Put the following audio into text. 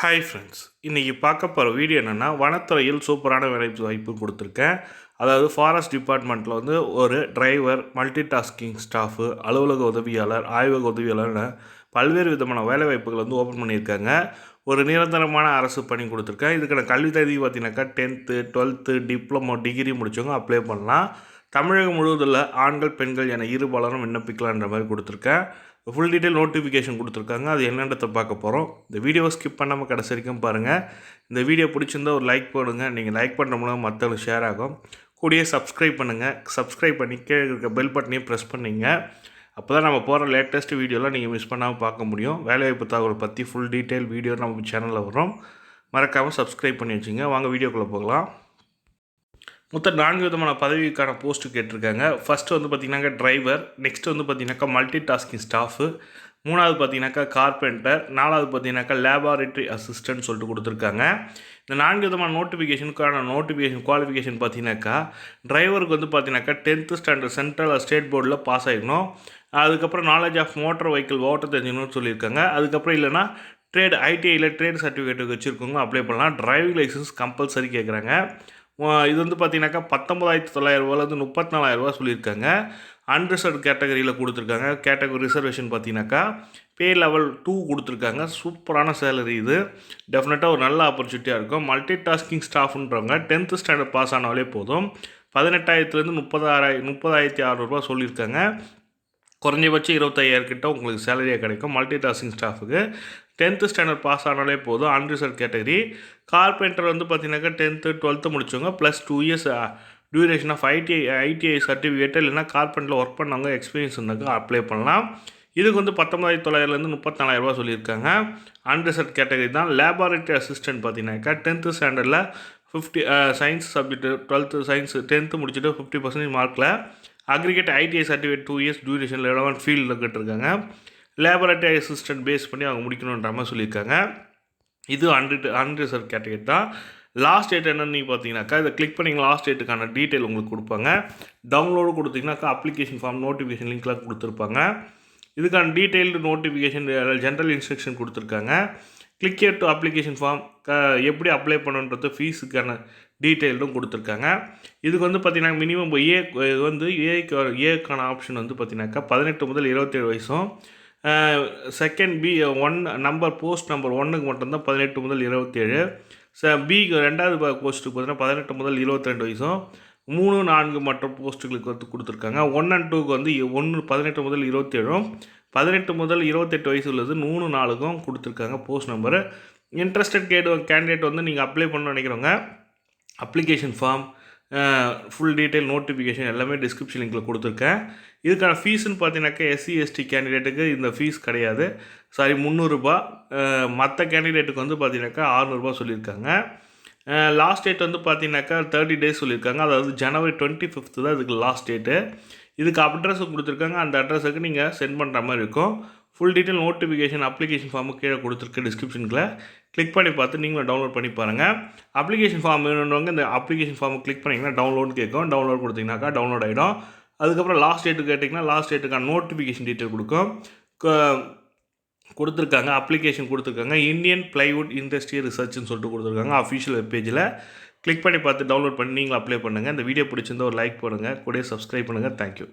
Hi friends இன்றைக்கி பார்க்க போகிற வீடியோ என்னென்னா வனத்துறையில் சூப்பரான வேலை வாய்ப்பு கொடுத்துருக்கேன். அதாவது ஃபாரஸ்ட் டிபார்ட்மெண்ட்டில் வந்து ஒரு டிரைவர் மல்டி டாஸ்கிங் ஸ்டாஃபு அலுவலக உதவியாளர் ஆய்வக உதவியாளர்னு பல்வேறு விதமான வேலை வாய்ப்புகள் வந்து ஓப்பன் பண்ணியிருக்காங்க. ஒரு நிரந்தரமான அரசு பணி கொடுத்துருக்கேன். இதுக்கான கல்வி தகுதி பார்த்தீங்கன்னாக்கா டென்த்து டுவெல்த்து டிப்ளமோ டிகிரி முடித்தவங்க அப்ளை பண்ணலாம். தமிழகம் முழுவதில் ஆண்கள் பெண்கள் என இரு பலரும் விண்ணப்பிக்கலான்ற மாதிரி கொடுத்துருக்கேன். ஃபுல் டீட்டெயில் நோட்டிஃபிகேஷன் கொடுத்துருக்காங்க. அது என்னன்றதை பார்க்க போகிறோம் இந்த வீடியோவை ஸ்கிப் பண்ணாமல் கடைசி வரைக்கும் பாருங்கள் இந்த வீடியோ பிடிச்சிருந்தா ஒரு லைக் போடுங்க. நீங்கள் லைக் பண்ணுற மூலம் மற்றவங்களுக்கு ஷேர் ஆகும். கூடயே சப்ஸ்கிரைப் பண்ணுங்கள் சப்ஸ்கிரைப் பண்ணி கீழே இருக்க பெல் பட்டனையும் ப்ரெஸ் பண்ணிங்க. அப்போ தான் நம்ம போகிற லேட்டஸ்ட் வீடியோலாம் நீங்கள் மிஸ் பண்ணாமல் பார்க்க முடியும். வேலைவாய்ப்பு தகவல் பற்றி ஃபுல் டீட்டெயில் வீடியோ நம்ம சேனலில் வரும். மறக்காமல் சப்ஸ்கிரைப் பண்ணி வச்சுங்க. வாங்க வீடியோக்குள்ளே போகலாம். மொத்தம் நான்கு விதமான பதவிக்கான போஸ்ட்டு கேட்டிருக்காங்க. ஃபஸ்ட்டு வந்து பார்த்திங்கனாக்கா டிரைவர் நெக்ஸ்ட் வந்து பார்த்திங்கனாக்கா மல்டி டாஸ்கிங் ஸ்டாஃபு மூணாவது பார்த்தீங்கன்னாக்கா கார்பெண்டர் நாலாவது பார்த்தீங்கன்னாக்கா லேபார்டரி அசிஸ்டன்ட் சொல்லிட்டு கொடுத்துருக்காங்க. இந்த நான்கு விதமான நோட்டிஃபிகேஷனுக்கான நோட்டிஃபிகேஷன் குவாலிஃபிகேஷன் பார்த்தீங்கன்னாக்கா டிரைவருக்கு வந்து பார்த்தீங்கன்னாக்கா டென்த்து ஸ்டாண்டர்ட் சென்ட்ரல் ஸ்டேட் போர்டில் பாஸ் ஆகிடணும் அதுக்கப்புறம் நாலேஜ் ஆஃப் மோட்டர் வெஹிக்கிள் ஓட்ட தெரிஞ்சுக்கணும்னு சொல்லியிருக்காங்க. அதுக்கப்புறம் இல்லைனா ட்ரேட் ஐடிஐயில் ட்ரேட் சர்டிஃபிகேட் வச்சுருக்கவங்க அப்ளை பண்ணலாம். டிரைவிங் லைசன்ஸ் கம்பல்சரி கேட்குறாங்க இது வந்து பார்த்தீங்கன்னாக்கா பத்தொம்பதாயிரத்தி தொள்ளாயிரரூவாலேருந்து முப்பத்தி நாலாயிரரூவா சொல்லியிருக்காங்க. அன்ரிசர்வ் கேட்டகரியில் கொடுத்துருக்காங்க. கேட்டகரி ரிசர்வேஷன் பார்த்தீங்கன்னாக்கா பே லெவல் டூ கொடுத்துருக்காங்க. சூப்பரான சேலரி இது. டெஃபினட்டாக ஒரு நல்ல ஆப்பர்ச்சுனிட்டியாக இருக்கும். மல்டி டாஸ்கிங் ஸ்டாஃப்ன்றவங்க டென்த்து ஸ்டாண்டர்ட் பாஸ் ஆனாலே போதும். பதினெட்டாயிரத்துலேருந்து முப்பதாயிரம் முப்பதாயிரத்தி அறநூறுபா சொல்லியிருக்காங்க. குறைஞ்சபட்சம் இருபத்தையாயிரம் கிட்ட உங்களுக்கு சேலரியாக கிடைக்கும். மல்டி டாஸ்கிங் ஸ்டாஃபுக்கு டென்த்து ஸ்டாண்டர்ட் பாஸ் ஆனாலே போதும். அன்ரிசர்வ் கேட்டகரி கார்பெண்டர் வந்து பார்த்தீங்கன்னாக்கா டென்த்து டுவெல்த்து முடிச்சவங்க plus two years duration of ITI ITI certificate இல்லைனா கார்பெண்டரில் ஒர்க் பண்ணவங்க எக்ஸ்பீரியன்ஸ் இருந்தாங்க அப்ளை பண்ணலாம். இதுக்கு வந்து பத்தொம்பதாயிரத்தி தொள்ளாயிரத்துலேருந்து முப்பத்தி சொல்லியிருக்காங்க. அன்ரிசர்வ் கேட்டகரி தான். லேபார்டரி அசிஸ்டன்ட் பார்த்தீங்கன்னாக்கா டென்த்து ஸ்டாண்டர்டில் fifty science subject twelfth science tenth முடிச்சுட்டு ஃபிஃப்டி பர்சன்டேஜ் மார்க்கில் aggregate ITI certificate two years duration eleven ஃபீல்டில் கேட்டிருக்காங்க. லேபரட்டரி அசிஸ்டன்ட் பேஸ் பண்ணி அவங்க முடிக்கணுன்ற மாதிரி சொல்லியிருக்காங்க. இது அன்ரிட் அன்ரிசர்வ் கேட்டகரி தான். லாஸ்ட் டேட் என்னன்னு நீங்கள் பார்த்தீங்கன்னாக்கா இதை கிளிக் பண்ணிங்க லாஸ்ட் டேட்டுக்கான டீட்டெயில் உங்களுக்கு கொடுப்பாங்க. டவுன்லோடு கொடுத்தீங்கன்னாக்கா அப்ளிகேஷன் ஃபார்ம் நோட்டிஃபிகேஷன் லிங்க்லாம் கொடுத்துருப்பாங்க. இதுக்கான டீட்டெயில்டு நோட்டிஃபிகேஷன் ஜென்ரல் இன்ஸ்ட்ரக்ஷன் கொடுத்துருக்காங்க. கிளிக் டு அப்ளிகேஷன் ஃபார்ம் க எப்படி அப்ளை பண்ணுன்றது ஃபீஸுக்கான டீட்டெயில்டும் கொடுத்துருக்காங்க. இதுக்கு வந்து பார்த்தீங்கன்னா மினிமம் ஏ இது வந்து ஏக்கு ஏக்கான ஆப்ஷன் வந்து பார்த்திங்கனாக்கா பதினெட்டு முதல் இருபத்தேழு வயசும் second B one number post number ஒன்றுக்கு மட்டும்தான் பதினெட்டு முதல் இருபத்தேழு. ச பிக்கு ரெண்டாவது போஸ்ட்டுக்கு பார்த்தீங்கன்னா பதினெட்டு முதல் இருபத்தி ரெண்டு வயசும் மூணு நான்கு மற்ற போஸ்ட்டுகளுக்கு வந்து கொடுத்துருக்காங்க. ஒன் அண்ட் டூக்கு வந்து ஒன்று பதினெட்டு முதல் இருபத்தேழும் பதினெட்டு முதல் இருபத்தெட்டு வயசு உள்ளது மூணு நாளுக்கும் கொடுத்துருக்காங்க போஸ்ட் நம்பரு இன்ட்ரெஸ்டட் கேடு கேண்டிடேட் வந்து நீங்கள் அப்ளை பண்ண நினைக்கிறவங்க application form full detail notification எல்லாமே டிஸ்கிரிப்ஷன் லிங்கில் கொடுத்துருக்கேன். இதுக்கான ஃபீஸுன்னு பார்த்தீங்கன்னாக்கா எஸ்சி எஸ்டி கேண்டிடேட்டுக்கு இந்த ஃபீஸ் கிடையாது. சாரி முந்நூறுரூபா மற்ற கேண்டிடேட்டுக்கு வந்து பார்த்தீங்கன்னாக்கா ஆறுநூறுபா சொல்லியிருக்காங்க. லாஸ்ட் டேட் வந்து பார்த்தீங்கன்னாக்கா தேர்ட்டி டேஸ் சொல்லியிருக்காங்க. அதாவது ஜனவரி டுவெண்ட்டி ஃபிஃப்த்து தான் இதுக்கு லாஸ்ட் டேட்டு இதுக்கு அட்ரஸ் கொடுத்துருக்காங்க. அந்த அட்ரஸுக்கு நீங்கள் சென்ட் பண்ணுற மாதிரி இருக்கும். Full detail notification application form கீழே கொடுத்துருக்க டிஸ்கிரிப்ஷனில் கிளிக் பண்ணி பார்த்து நீங்களும் டவுன்லோட் பண்ணி பாருங்கள் அப்ளிகேஷன் ஃபார்ம் வேணுன்றவங்க இந்த அப்ளிகேஷன் ஃபார்மை கிளிக் பண்ணிங்கன்னா டவுன்லோட் கேட்கும். டவுன்லோட் கொடுத்தீங்கன்னாக்கா டவுன்லோட் ஆகிடும் அதுக்கப்புறம் லாஸ்ட் டேட்டு கேட்டிங்கன்னா லாஸ்ட் டேட்டுக்கான நோட்டிஃபிகேஷன் டீட்டெயில் கொடுக்கும். கொடுத்துருக்காங்க அப்ளிகேஷன் கொடுத்துருக்காங்க. இந்தியன் ப்ளைவுட் இண்டஸ்ட்ரி ரிசர்ச்னு சொல்லிட்டு கொடுத்துருக்காங்க அஃபிஷியல் வெப்பேஜில் கிளிக் பண்ணி பார்த்து டவுன்லோட் பண்ணி நீங்களும் அப்ளை பண்ணுங்கள் இந்த வீடியோ பிடிச்சிருந்தா ஒரு லைக் பண்ணுங்கள் கூட சப்ஸ்கிரைப் பண்ணுங்கள் தேங்க்யூ